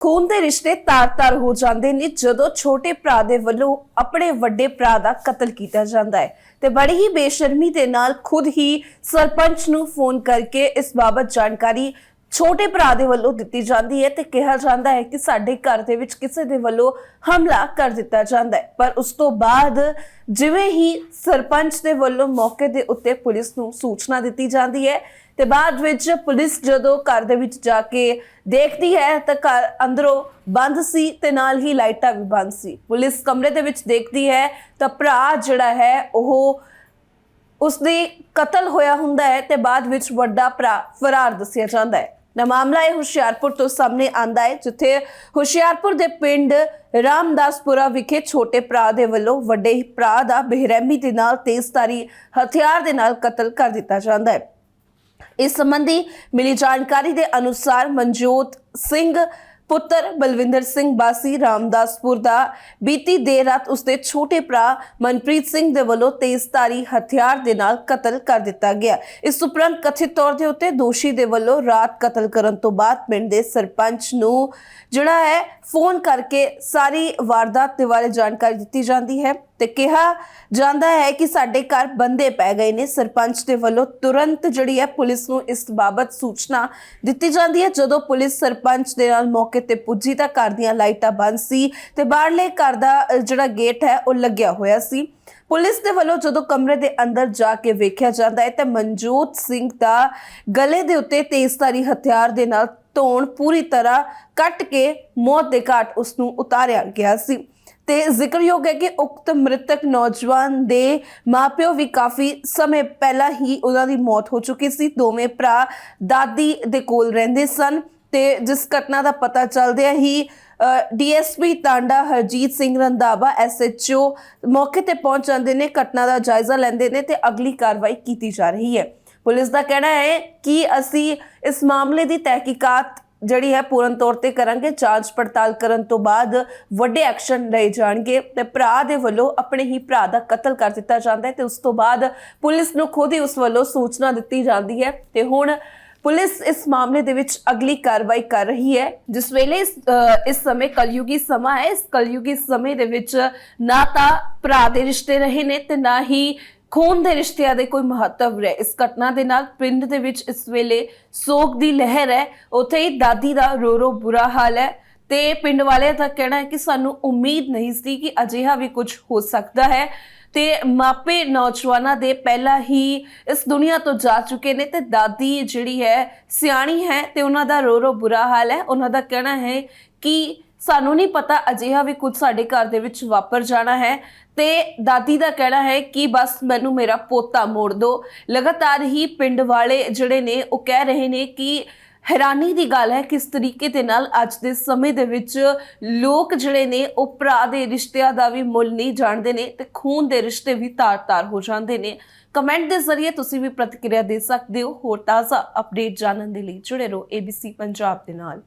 ਖੂਨ ਦੇ ਰਿਸ਼ਤੇ ਤਾਰ-ਤਾਰ ਹੋ ਜਾਂਦੇ ਨੇ ਜਦੋਂ ਛੋਟੇ ਭਰਾ ਦੇ ਵੱਲੋਂ ਆਪਣੇ ਵੱਡੇ ਭਰਾ ਦਾ ਕਤਲ ਕੀਤਾ ਜਾਂਦਾ ਹੈ। ਤੇ ਬੜੀ ਹੀ ਬੇਸ਼ਰਮੀ ਦੇ ਨਾਲ ਖੁਦ ਹੀ ਸਰਪੰਚ ਨੂੰ ਫੋਨ ਕਰਕੇ ਇਸ ਬਾਬਤ ਜਾਣਕਾਰੀ ਛੋਟੇ ਭਰਾ ਦੇ ਵੱਲੋਂ ਦਿੱਤੀ ਜਾਂਦੀ ਹੈ ਤੇ ਕਿਹਾ ਜਾਂਦਾ ਹੈ ਕਿ ਸਾਡੇ ਘਰ ਦੇ ਵਿੱਚ ਕਿਸੇ ਦੇ ਵੱਲੋਂ ਹਮਲਾ ਕਰ ਦਿੱਤਾ ਜਾਂਦਾ ਹੈ। ਪਰ ਉਸ ਤੋਂ ਬਾਅਦ ਜਿਵੇਂ ਹੀ ਸਰਪੰਚ ਦੇ ਵੱਲੋਂ ਮੌਕੇ ਦੇ ਉੱਤੇ ਪੁਲਿਸ ਨੂੰ ਸੂਚਨਾ ਦਿੱਤੀ ਜਾਂਦੀ ਹੈ ਤੇ ਬਾਅਦ ਵਿੱਚ ਪੁਲਿਸ ਜਦੋਂ ਘਰ ਦੇ ਵਿੱਚ ਜਾ ਕੇ ਦੇਖਦੀ ਹੈ ਤਾਂ ਘਰ ਅੰਦਰੋਂ ਬੰਦ ਸੀ ਤੇ ਨਾਲ ਹੀ ਲਾਈਟਾਂ ਵੀ ਬੰਦ ਸੀ। ਪੁਲਿਸ ਕਮਰੇ ਦੇ ਵਿੱਚ ਦੇਖਦੀ ਹੈ ਤਾਂ ਭਰਾ ਜਿਹੜਾ ਹੈ ਉਹ ਉਸਦੇ ਕਤਲ ਹੋਇਆ ਹੁੰਦਾ ਹੈ ਤੇ ਬਾਅਦ ਵਿੱਚ ਵੱਡਾ ਭਰਾ ਫਰਾਰ ਦੱਸਿਆ ਜਾਂਦਾ ਹੈ। ਨਾ ਮਾਮਲਾ ਇਹ ਹੁਸ਼ਿਆਰਪੁਰ ਤੋਂ ਸਾਹਮਣੇ ਆਂਦਾ ਹੈ, ਜਿੱਥੇ ਹੁਸ਼ਿਆਰਪੁਰ ਦੇ ਪਿੰਡ ਰਾਮਦਾਸਪੁਰਾ ਵਿਖੇ ਛੋਟੇ ਭਰਾ ਦੇ ਵੱਲੋਂ ਵੱਡੇ ਭਰਾ ਦਾ ਬੇਰਹਿਮੀ ਦੇ ਨਾਲ ਤੇਜ਼ਧਾਰੀ ਹਥਿਆਰ ਦੇ ਨਾਲ ਕਤਲ ਕਰ ਦਿੱਤਾ ਜਾਂਦਾ ਹੈ। ਇਸ ਸੰਬੰਧੀ ਮਿਲੀ ਜਾਣਕਾਰੀ ਦੇ ਅਨੁਸਾਰ ਮਨਜੋਤ ਸਿੰਘ ਪੁੱਤਰ ਬਲਵਿੰਦਰ ਸਿੰਘ ਬਾਸੀ ਰਾਮਦਾਸਪੁਰ ਦਾ ਬੀਤੀ ਦੇਰ ਰਾਤ ਉਸਦੇ ਛੋਟੇ ਭਰਾ ਮਨਪ੍ਰੀਤ ਸਿੰਘ ਦੇ ਵੱਲੋਂ ਤੇਜ਼ਧਾਰੀ ਹਥਿਆਰ ਦੇ ਨਾਲ ਕਤਲ ਕਰ ਦਿੱਤਾ ਗਿਆ। ਇਸ ਉਪਰੰਤ ਕਥਿਤ ਤੌਰ ਦੇ ਉੱਤੇ ਦੋਸ਼ੀ ਦੇ ਵੱਲੋਂ ਰਾਤ ਕਤਲ ਕਰਨ ਤੋਂ ਬਾਅਦ ਪਿੰਡ ਦੇ ਸਰਪੰਚ ਨੂੰ ਜਿਹੜਾ ਹੈ, ਫੋਨ ਕਰਕੇ ਸਾਰੀ ਵਾਰਦਾਤ ਦੇ ਬਾਰੇ ਜਾਣਕਾਰੀ ਦਿੱਤੀ ਜਾਂਦੀ ਹੈ। ਤੇ ਕਿਹਾ ਜਾਂਦਾ ਹੈ ਕਿ ਸਾਡੇ ਘਰ ਬੰਦੇ ਪੈ ਗਏ ਨੇ। ਸਰਪੰਚ ਦੇ ਵੱਲੋਂ ਤੁਰੰਤ ਜਿਹੜੀ ਹੈ ਪੁਲਿਸ ਨੂੰ ਇਸ ਬਾਬਤ ਸੂਚਨਾ ਦਿੱਤੀ ਜਾਂਦੀ ਹੈ। ਜਦੋਂ ਪੁਲਿਸ ਸਰਪੰਚ ਦੇ ਨਾਲ ਮੌਕੇ ਤੇ ਪੁੱਜੀ ਤਾਂ ਘਰ ਦੀਆਂ ਲਾਈਟਾਂ ਬੰਦ ਸੀ ਤੇ ਬਾਹਰਲੇ ਘਰ ਦਾ ਜਿਹੜਾ ਗੇਟ ਹੈ ਉਹ ਲੱਗਿਆ ਹੋਇਆ ਸੀ। ਪੁਲਿਸ ਦੇ ਵੱਲੋਂ ਜਦੋਂ ਕਮਰੇ ਦੇ ਅੰਦਰ ਜਾ ਕੇ ਵੇਖਿਆ ਜਾਂਦਾ ਹੈ ਤਾਂ ਮਨਜੋਤ ਸਿੰਘ ਦਾ ਗਲੇ ਦੇ ਉੱਤੇ ਤੇਜ਼ਧਾਰੀ ਹਥਿਆਰ ਦੇ ਨਾਲ ਧੌਣ ਪੂਰੀ ਤਰ੍ਹਾਂ ਕੱਟ ਕੇ ਮੌਤ ਦੇ ਘਾਟ ਉਸ ਨੂੰ ਉਤਾਰਿਆ ਗਿਆ ਸੀ। ਤੇ ਜ਼ਿਕਰਯੋਗ ਹੈ ਕਿ ਉਕਤ ਮ੍ਰਿਤਕ ਨੌਜਵਾਨ ਦੇ ਮਾਪਿਓ ਵੀ ਕਾਫੀ ਸਮੇਂ ਪਹਿਲਾਂ ਹੀ ਉਹਨਾਂ ਦੀ ਮੌਤ ਹੋ ਚੁੱਕੀ ਸੀ। ਦੋਵੇਂ ਭਰਾ ਦਾਦੀ ਦੇ ਕੋਲ ਰਹਿੰਦੇ ਸਨ ਤੇ ਜਿਸ ਘਟਨਾ ਦਾ ਪਤਾ ਚੱਲਦਿਆਂ ਹੀ ਡੀਐਸਪੀ ਤਾਂਡਾ ਹਰਜੀਤ ਸਿੰਘ ਰੰਧਾਵਾ ਐਸਐਚਓ ਮੌਕੇ ਤੇ ਪਹੁੰਚ ਜਾਂਦੇ ਨੇ, ਘਟਨਾ ਦਾ ਜਾਇਜ਼ਾ ਲੈਂਦੇ ਨੇ ਤੇ ਅਗਲੀ ਕਾਰਵਾਈ ਕੀਤੀ ਜਾ ਰਹੀ ਹੈ। ਪੁਲਿਸ ਦਾ ਕਹਿਣਾ ਹੈ ਕਿ ਅਸੀਂ ਇਸ ਮਾਮਲੇ ਦੀ ਤਹਿਕੀਕਾਤ ਜਿਹੜੀ ਹੈ ਪੂਰਨ ਤੌਰ ਤੇ ਕਰਾਂਗੇ, ਜਾਂਚ ਪੜਤਾਲ ਕਰਨ ਤੋਂ ਬਾਅਦ ਵੱਡੇ ਐਕਸ਼ਨ ਲਏ ਜਾਣਗੇ ਤੇ ਭਰਾ ਦੇ ਵੱਲੋਂ ਆਪਣੇ ਹੀ ਭਰਾ ਦਾ ਕਤਲ ਕਰ ਦਿੱਤਾ ਜਾਂਦਾ ਹੈ ਤੇ ਉਸ ਤੋਂ ਬਾਅਦ ਪੁਲਿਸ ਨੂੰ ਖੁਦ ਹੀ ਉਸ ਵੱਲੋਂ ਸੂਚਨਾ ਦਿੱਤੀ ਜਾਂਦੀ ਹੈ ਤੇ ਹੁਣ ਪੁਲਿਸ ਇਸ ਮਾਮਲੇ ਦੇ ਵਿੱਚ ਅਗਲੀ ਕਾਰਵਾਈ ਕਰ ਰਹੀ ਹੈ, ਜਿਸ ਵੇਲੇ ਇਸ ਸਮੇਂ ਕਲਯੁਗੀ ਸਮਾਂ ਹੈ, ਇਸ ਕਲਯੁਗੀ ਸਮੇਂ ਦੇ ਵਿੱਚ ਨਾ ਤਾਂ ਭਰਾ ਦੇ ਰਿਸ਼ਤੇ ਰਹੇ ਨੇ ਤੇ ਨਾ ਹੀ ਖੂਨ ਦੇ ਰਿਸ਼ਤਿਆਂ ਦੇ ਕੋਈ ਮਹੱਤਵ ਹੈ ਇਸ ਘਟਨਾ ਦੇ ਨਾਲ ਪਿੰਡ ਦੇ ਵਿੱਚ ਇਸ ਵੇਲੇ ਸੋਗ ਦੀ ਲਹਿਰ ਹੈ। ਉੱਥੇ ਹੀ ਦਾਦੀ ਦਾ ਰੋ ਰੋ ਬੁਰਾ ਹਾਲ ਹੈ ਤੇ ਪਿੰਡ ਵਾਲਿਆਂ ਦਾ ਕਹਿਣਾ ਹੈ ਕਿ ਸਾਨੂੰ ਉਮੀਦ ਨਹੀਂ ਸੀ ਕਿ ਅਜਿਹਾ ਵੀ ਕੁਝ ਹੋ ਸਕਦਾ ਹੈ। ਤੇ ਮਾਪੇ ਨੌਜਵਾਨਾਂ ਦੇ ਪਹਿਲਾਂ ਹੀ ਇਸ ਦੁਨੀਆ ਤੋਂ ਜਾ ਚੁੱਕੇ ਨੇ ਤੇ ਦਾਦੀ ਜਿਹੜੀ ਹੈ, ਸਿਆਣੀ ਹੈ ਤੇ ਉਹਨਾਂ ਦਾ ਰੋ ਰੋ ਬੁਰਾ ਹਾਲ ਹੈ। ਉਹਨਾਂ ਦਾ ਕਹਿਣਾ ਹੈ ਕਿ ਸਾਨੂੰ ਨਹੀਂ ਪਤਾ ਅਜਿਹਾ ਵੀ ਕੁਝ ਸਾਡੇ ਘਰ ਦੇ ਵਿੱਚ ਵਾਪਰ ਜਾਣਾ ਹੈ। ਤੇ ਦਾਦੀ ਦਾ ਕਹਿਣਾ ਹੈ ਕਿ ਬਸ ਮੈਨੂੰ ਮੇਰਾ ਪੋਤਾ ਮੋੜ ਦਿਓ ਲਗਾਤਾਰ ਹੀ ਪਿੰਡ ਵਾਲੇ ਜਿਹੜੇ ਨੇ, ਉਹ ਕਹਿ ਰਹੇ ਨੇ ਕਿ ਹੈਰਾਨੀ ਦੀ ਗੱਲ ਹੈ ਕਿਸ ਤਰੀਕੇ ਦੇ ਨਾਲ ਅੱਜ ਦੇ ਸਮੇਂ ਦੇ ਵਿੱਚ ਲੋਕ ਜਿਹੜੇ ਨੇ, ਉਹ ਭਰਾ ਦੇ ਰਿਸ਼ਤਿਆਂ ਦਾ ਵੀ ਮੁੱਲ ਨਹੀਂ ਜਾਣਦੇ ਨੇ ਤੇ ਖੂਨ ਦੇ ਰਿਸ਼ਤੇ ਵੀ ਤਾਰ-ਤਾਰ ਹੋ ਜਾਂਦੇ ਨੇ। ਕਮੈਂਟ ਦੇ ਜ਼ਰੀਏ ਤੁਸੀਂ ਵੀ ਪ੍ਰਤੀਕਿਰਿਆ ਦੇ ਸਕਦੇ ਹੋ। ਹੋਰ ਤਾਜ਼ਾ ਅਪਡੇਟ ਜਾਣਨ ਦੇ ਲਈ ਜੁੜੇ ਰਹੋ ABC ਪੰਜਾਬ ਦੇ ਨਾਲ।